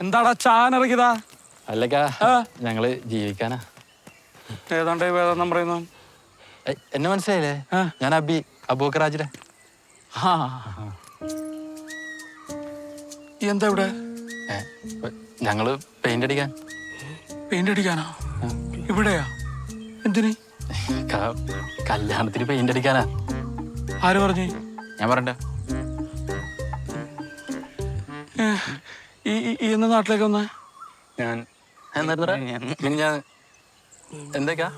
എന്താടാ ചാനിറങ്ങിയതാ അല്ലക്കാ. ഞങ്ങൾ ജീവിക്കാനാ. ഏതാണ്ട് വേദം പറയുന്നു. എന്നെ മനസ്സിലായില്ലേ? ഞാൻ അബി അബൂക്കറാജിലെ എന്താ ഇവിടെ? ഞങ്ങൾ പെയിന്റ് അടിക്കാൻ. പെയിന്റ് അടിക്കാനോ? ഇവിടെയാ? എന്തിന്? കല്യാണത്തിന് പെയിന്റ് അടിക്കാനാ. ആര് പറഞ്ഞു? ഞാൻ ഏ, ഈ ഈ- എന്ന നാട്ടിലേക്ക് വന്നേ? ഞാൻ എന്തായിരുന്നു പിന്നെ ഞാൻ എന്തൊക്കെയാ?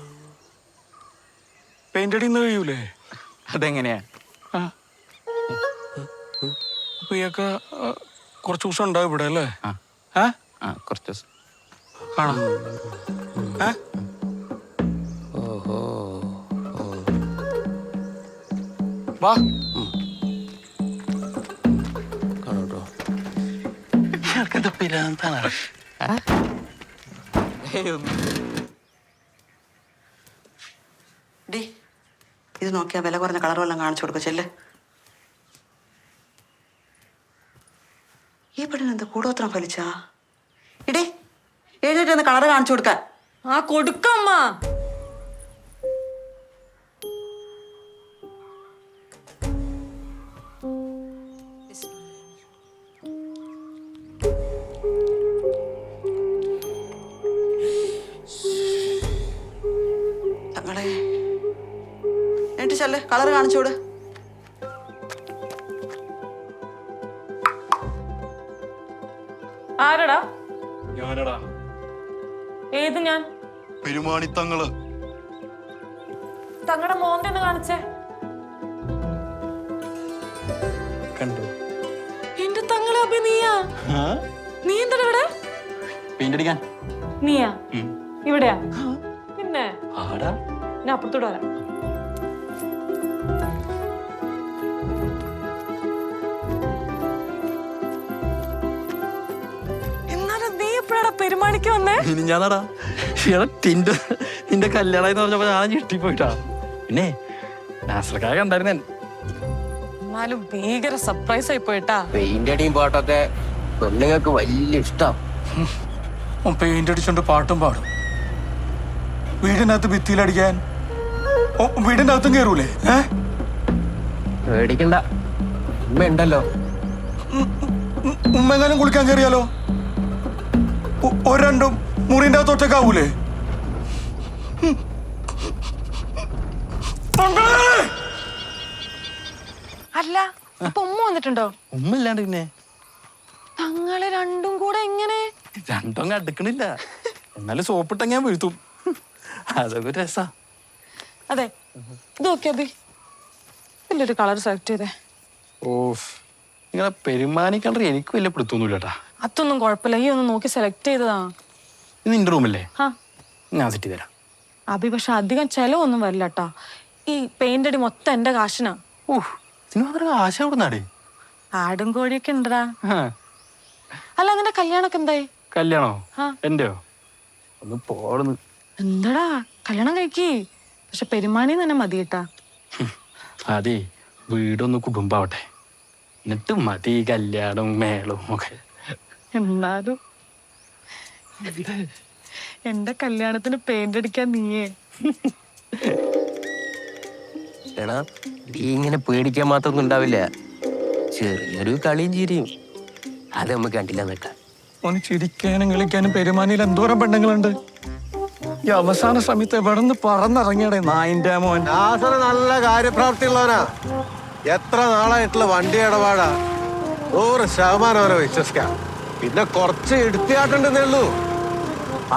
പെയിന്റ് അടിന്ന് കഴിയൂലേ? അതെങ്ങനെയാ? അപ്പൊ ഇയൊക്കെ കുറച്ച് ദിവസം ഉണ്ടാവും ഇവിടെ അല്ലേ? ആ. ഏ ആ കുറച്ച് ദിവസം. കാണാം ഓഹോ. വാ. ഇയാൾക്കെന്താ പിരാന്താണ് ഡി ഇത് നോക്കിയാ വില കുറഞ്ഞ കളർ വല്ലതും കാണിച്ചു കൊടുക്ക ചെല്ലേ. ഈ പെണ്ണിന് എന്താ കൂടോത്രം ഫലിച്ചാ? ഇടേ എഴുതിട്ട് കളർ കാണിച്ചു കൊടുക്കാൻ ആ കൊടുക്കമ്മ എന്നിട്ട് ചെല്ല്. കളർ കാണിച്ചോട് ആരടാ? ഞാനടാ. ഏത് ഞാൻ? പെരുമാണിത്തങ്ങൾ. തങ്ങളുടെ മോന്തെ ഒന്ന് കാണിച്ചേ. കണ്ടു. എന്റെ തങ്ങളെ അപ്പൊ നീയാ? നീ എന്താ ഇവിടെ? പെയിന്റ് അടിക്കാൻ. നീയാ? ഇവിടെയാ? പിന്നെ? ആടാ. ഞാൻ അപ്പുറത്തോട്ട് വരാം. പെരുമാണിക്ക് വന്നേ? ഇനി ഞാനടാ എടാ നിന്റെ നിന്റെ കല്യാണം എന്ന് പറഞ്ഞപ്പോ ഞാൻ ഞെട്ടിപ്പോയിട്ടാ. പിന്നെ നാസർക്കായ കണ്ടായിരുന്നെ എന്നാലും ഭീകര സർപ്രൈസ് ആയി പോയിട്ടാ. പെയിന്റ് അടിയും പാട്ടൊക്കെ പെണ്ണുങ്ങൾക്ക് വലിയ ഇഷ്ടം. പെയിന്റ് അടിച്ചോണ്ട് പാട്ടും പാടും. വീടിനകത്ത് ഭിത്തിയിലടിക്കാൻ വീടിന്റെ അകത്തും കയറൂലേ പേടിക്കണ്ട. ഉമ്മ ഉണ്ടല്ലോ ഉമ്മ എങ്ങാനും കുളിക്കാൻ കയറിയാലോ ഒ- ഒരു രണ്ടും മുറിന്റെ അകത്ത് ഒറ്റക്കാവൂലേ അല്ല ഇപ്പൊ ഉമ്മ വന്നിട്ടുണ്ടോ? ഉമ്മ ഇല്ലാണ്ട് പിന്നെ? തങ്ങളെ രണ്ടും കൂടെ എങ്ങനെ? രണ്ടും അടുക്കണില്ല. എന്നാലും സോപ്പിട്ട ഞാൻ വീഴ്ത്തും. അതൊക്കെ രസാ. അതെ ഇത് നോക്കിയാ അഭി ഇതിലൊരു കളർ സെലക്ട് ചെയ്തേ. ഓഫ്. നിങ്ങളെ പെരുമാനിക്കണ്ട എനിക്കും എനിക്ക് വലിയ പിടുത്തൊന്നുമില്ല കേട്ടാ അതൊന്നും കുഴപ്പമില്ല. ഈ ഒന്ന് നോക്കി സെലക്ട് ചെയ്തതാ. ഇത് നിന്റെ റൂമല്ലേ ആ. ഞാൻ സെറ്റ് ചെയ്ത് തരാം. അഭി പക്ഷെ അധികം ചെലവൊന്നും വരില്ല കേട്ടാ ഈ പെയിന്റ് അടി മൊത്തം എന്റെ കാശിനാ. ആശ ആടും കോഴിയൊക്കെ ഉണ്ടടാ. അല്ല നിന്റെ കല്യാണൊക്കെ എന്തായി? കല്യാണോ? ആ. എന്റെയോ? ഒന്ന് പോടുന്നു. എന്താടാ? കല്യാണം കഴിക്കി. പക്ഷെ പെരുമാണി തന്നെ മതി കേട്ടാ അതെ. വീടൊന്ന് കുടുംബാവട്ടെ. എന്നിട്ട് മതി കല്യാണം മേളവും ഒക്കെ. എന്നാലും? എന്റെ കല്യാണത്തിന് പെയിന്റ് അടിക്കാൻ നീയേ. എടാ നീ ഇങ്ങനെ പേടിക്കാൻ മാത്രമൊന്നും ഉണ്ടാവില്ല. ചെറിയൊരു കളിയും ചിരിയും. അത് നമുക്ക് കണ്ടില്ല നിൽക്കാം ഓന് ചിരിക്കാനും കളിക്കാനും പെരുമാനിയിൽ എന്തോരം പെണ്ണുങ്ങളുണ്ട്? ഈ അവസാന സമയത്ത് എവിടെ നിന്ന് പറന്നിറങ്ങിയടേ നായിന്റെ മോൻ? നാസർ നല്ല കാര്യപ്രാപ്തിയുള്ളവനാ. എത്ര നാളായിട്ടുള്ള വണ്ടി ഇടപാടാ. നൂറ് ശതമാനം അവനെ വിശ്വസിക്കാം. പിന്നെ കുറച്ച് എടുത്തിയാട്ടുണ്ടെന്നേ ഉള്ളൂ.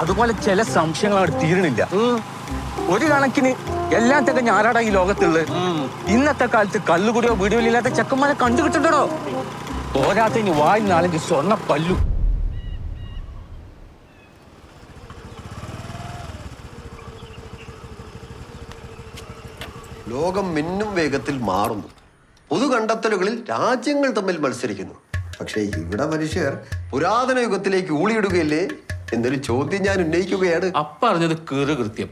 അതുപോലെ ചില സംശയങ്ങൾ അവിടെ തീരണില്ല ഒരു കണക്കിന് എല്ലാം തന്നെ ഞാനാടാ ഈ ലോകത്തുള്ളത് ഇന്നത്തെ കാലത്ത് കല്ലുകൂടിയോ വീടുകളിൽ ഇല്ലാത്ത ചെക്കന്മാരെ കണ്ടുകിട്ടുണ്ടോ ഇനി വായി നാലഞ്ച് സ്വർണ പല്ലു. ലോകം മിന്നും വേഗത്തിൽ മാറുന്നു. പൊതു കണ്ടെത്തലുകളിൽ രാജ്യങ്ങൾ തമ്മിൽ മത്സരിക്കുന്നു. പക്ഷേ ഇവിടെ മനുഷ്യർ പുരാതന യുഗത്തിലേക്ക് ഊളിയിടുകയല്ലേ എന്നൊരു ചോദ്യം ഞാൻ ഉന്നയിക്കുകയാണ്. അപ്പറഞ്ഞത് കീറ് കൃത്യം.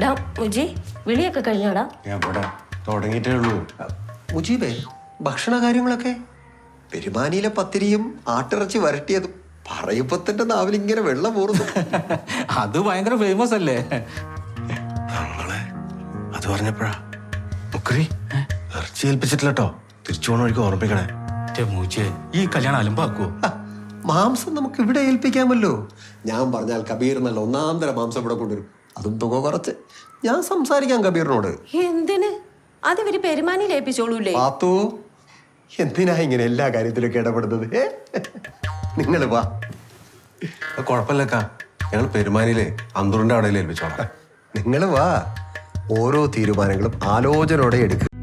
ഡാ മുജി വിളിയൊക്കെ കഴിഞ്ഞോടാ? തുടങ്ങിയിട്ടേ ഉള്ളൂ. മുജീബേ ഭക്ഷണ കാര്യങ്ങളൊക്കെ പെരുമാനിയിലെ പത്തിരിയും ആട്ടിറച്ചി വരട്ടിയതും. തന്റെ നാവിൽ ഇങ്ങനെ വെള്ളം പോറുന്നു അത് ഭയങ്കര ഫേമസ് അല്ലേ? നമ്മളെ അത് പറഞ്ഞപ്പോഴാ. മുക്കറി ഇറച്ചി ഏൽപ്പിച്ചിട്ടില്ല കേട്ടോ തിരിച്ചു പോണ വഴിക്ക് ഓർമ്മിക്കണേ. മൂച്ചേ ഈ കല്യാണം അലമ്പാക്കുവോ? മാംസം നമുക്ക് ഇവിടെ ഏൽപ്പിക്കാമല്ലോ. ഞാൻ പറഞ്ഞാൽ കബീർ നല്ല ഒന്നാം തരം മാംസം ഇവിടെ കൊണ്ടുവരും. അതും തുക കുറച്ച്. ഞാൻ സംസാരിക്കാം കബീറിനോട്. എന്തിന്? അതിവര് ഇവർ പെരുമാനിയിൽ ഏൽപ്പിച്ചോളൂലേ പാത്തു എന്തിനാ ഇങ്ങനെ എല്ലാ കാര്യത്തിലൊക്കെ ഇടപെടുന്നത്? നിങ്ങൾ വാ. കുഴപ്പമില്ലക്കാ ഞങ്ങൾ പെരുമാനിലെ അന്തൂറിന്റെ അവിടെ ഏൽപ്പിച്ചോളാം. നിങ്ങൾ വാ. ഓരോ തീരുമാനങ്ങളും ആലോചനയോടെ എടുക്കുക